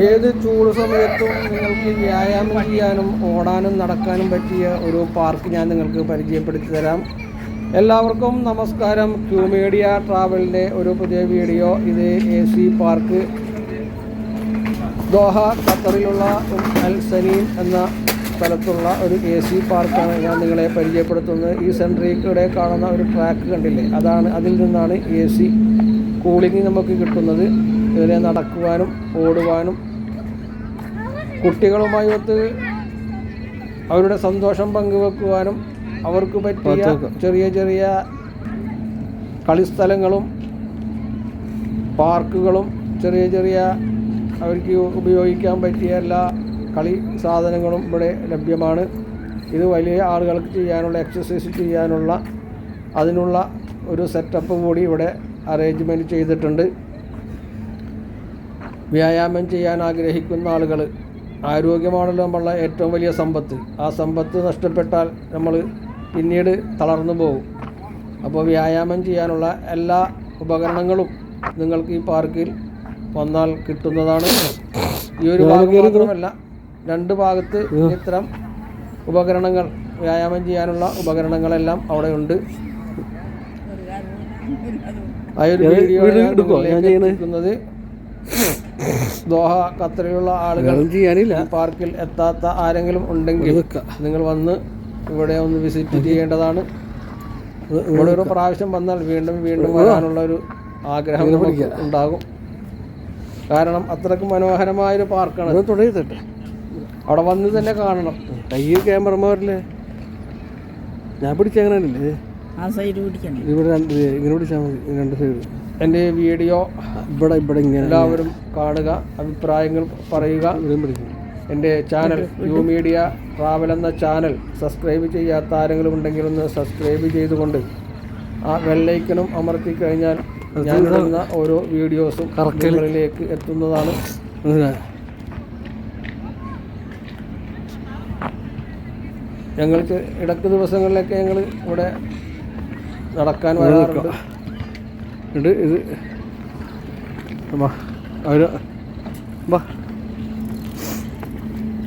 ഏത് ചൂട് സമയത്തും നിങ്ങൾക്ക് വ്യായാമം ചെയ്യാനും ഓടാനും നടക്കാനും പറ്റിയ ഒരു പാർക്ക് ഞാൻ നിങ്ങൾക്ക് പരിചയപ്പെടുത്തി തരാം. എല്ലാവർക്കും നമസ്കാരം. ക്യൂ മീഡിയ ട്രാവലിന്റെ ഒരു പുതിയ വീഡിയോ. ഇത് എ സി പാർക്ക്. ദോഹ ഖത്തറിലുള്ള അൽ സനീൻ എന്ന സ്ഥലത്തുള്ള ഒരു എ സി പാർക്കാണ് ഞാൻ നിങ്ങളെ പരിചയപ്പെടുത്തുന്നത്. ഈ സെൻട്രിക്കിടെ കാണുന്ന ഒരു ട്രാക്ക് കണ്ടില്ലേ? അതാണ് അതിൽ നിന്നാണ് എ സി കൂളിംഗ് നമുക്ക് കിട്ടുന്നത്. ഇതിലെ നടക്കുവാനും ഓടുവാനും കുട്ടികളുമായി ഒത്ത് അവരുടെ സന്തോഷം പങ്കുവെക്കുവാനും അവർക്ക് പറ്റിയ ചെറിയ ചെറിയ കളിസ്ഥലങ്ങളും പാർക്കുകളും ചെറിയ ചെറിയ അവർക്ക് ഉപയോഗിക്കാൻ പറ്റിയ എല്ലാ കളി സാധനങ്ങളും ഇവിടെ ലഭ്യമാണ്. ഇത് വലിയ ആളുകൾക്ക് ചെയ്യാനുള്ള എക്സസൈസ് ചെയ്യാനുള്ള അതിനുള്ള ഒരു സെറ്റപ്പ് കൂടി ഇവിടെ അറേഞ്ച്മെന്റ് ചെയ്തിട്ടുണ്ട്. വ്യായാമം ചെയ്യാൻ ആഗ്രഹിക്കുന്ന ആളുകൾ ആരോഗ്യമാണല്ലോ നമ്മളുടെ ഏറ്റവും വലിയ സമ്പത്ത്. ആ സമ്പത്ത് നഷ്ടപ്പെട്ടാൽ നമ്മൾ പിന്നീട് തളർന്നു പോകും. അപ്പോൾ വ്യായാമം ചെയ്യാനുള്ള എല്ലാ ഉപകരണങ്ങളും നിങ്ങൾക്ക് ഈ പാർക്കിൽ വന്നാൽ കിട്ടുന്നതാണ്. ഈ ഒരു ഭാഗം മാത്രമല്ല രണ്ട് ഭാഗത്ത് ഇത്തരം ഉപകരണങ്ങൾ വ്യായാമം ചെയ്യാനുള്ള ഉപകരണങ്ങളെല്ലാം അവിടെ ഉണ്ട്. ആ ഒരു വീഡിയോ ഞാൻ എത്തിക്കുന്നത് ദോഹ ഖത്തറിലുള്ള ആളുകൾ ചെയ്യാനില്ല. പാർക്കിൽ എത്താത്ത ആരെങ്കിലും ഉണ്ടെങ്കിൽ നിങ്ങൾ വന്ന് ഇവിടെ ഒന്ന് വിസിറ്റ് ചെയ്യേണ്ടതാണ്. ഇവിടെ ഒരു പ്രാവശ്യം വന്നാൽ വീണ്ടും വീണ്ടും വരാനുള്ള ഒരു ആഗ്രഹം ഉണ്ടാകും. കാരണം അത്രയ്ക്ക് മനോഹരമായ ഒരു പാർക്കാണ് തുടങ്ങിത്തട്ടെ അവിടെ വന്ന് തന്നെ കാണണം. കയ്യിൽ ക്യാമറമാരില്ലേ? ഞാൻ പിടിച്ചങ്ങനെ ആ സൈഡ് പിടിക്കണേ ഇവിടെ രണ്ട് ഇങ്ങനെ പിടിച്ചാൽ മതി. രണ്ട് സൈഡ് എന്റെ വീഡിയോ ഇവിടെ ഇവിടെ ഇങ്ങനെ എല്ലാവരും കാണുക അഭിപ്രായങ്ങൾ പറയുക. എന്റെ ചാനൽ യു മീഡിയ ട്രാവൽ എന്ന ചാനൽ സബ്സ്ക്രൈബ് ചെയ്യാത്ത ആരെങ്കിലും ഉണ്ടെങ്കിൽ ഒന്ന് സബ്സ്ക്രൈബ് ചെയ്തുകൊണ്ട് ആ വെല്ലൈക്കനും അമർത്തി കഴിഞ്ഞാൽ ഞാൻ ഇടുന്ന ഓരോ വീഡിയോസും നിങ്ങളിലേക്ക് എത്തുന്നതാണ്. ഞങ്ങൾക്ക് ഇടയ്ക്ക് ദിവസങ്ങളിലൊക്കെ ഞങ്ങൾ ഇവിടെ നടക്കാൻ വരാറുണ്ട്. ഇത് ഇത്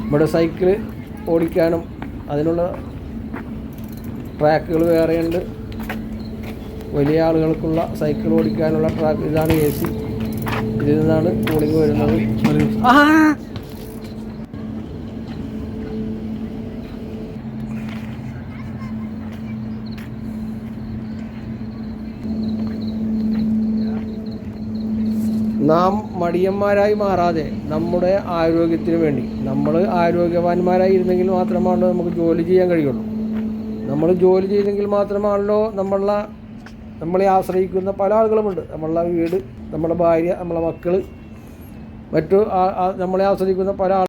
ഇവിടെ സൈക്കിൾ ഓടിക്കാനും അതിനുള്ള ട്രാക്കുകൾ വേറെയുണ്ട്. വലിയ ആളുകൾക്കുള്ള സൈക്കിൾ ഓടിക്കാനുള്ള ട്രാക്ക് ഇതാണ് എ സി. ഇതിൽ നിന്നാണ് കൂളിംഗ് വരുന്നത്. നാം മടിയന്മാരായി മാറാതെ നമ്മുടെ ആരോഗ്യത്തിന് വേണ്ടി നമ്മൾ ആരോഗ്യവാന്മാരായി ഇരുന്നെങ്കിൽ മാത്രമാണല്ലോ നമുക്ക് ജോലി ചെയ്യാൻ കഴിയുള്ളൂ. നമ്മൾ ജോലി ചെയ്തെങ്കിൽ മാത്രമാണല്ലോ നമ്മളെ നമ്മളെ ആശ്രയിക്കുന്ന പല ആളുകളുമുണ്ട്. നമ്മളെ വീട് നമ്മളെ ഭാര്യ നമ്മളെ മക്കൾ മറ്റു നമ്മളെ ആശ്രയിക്കുന്ന പല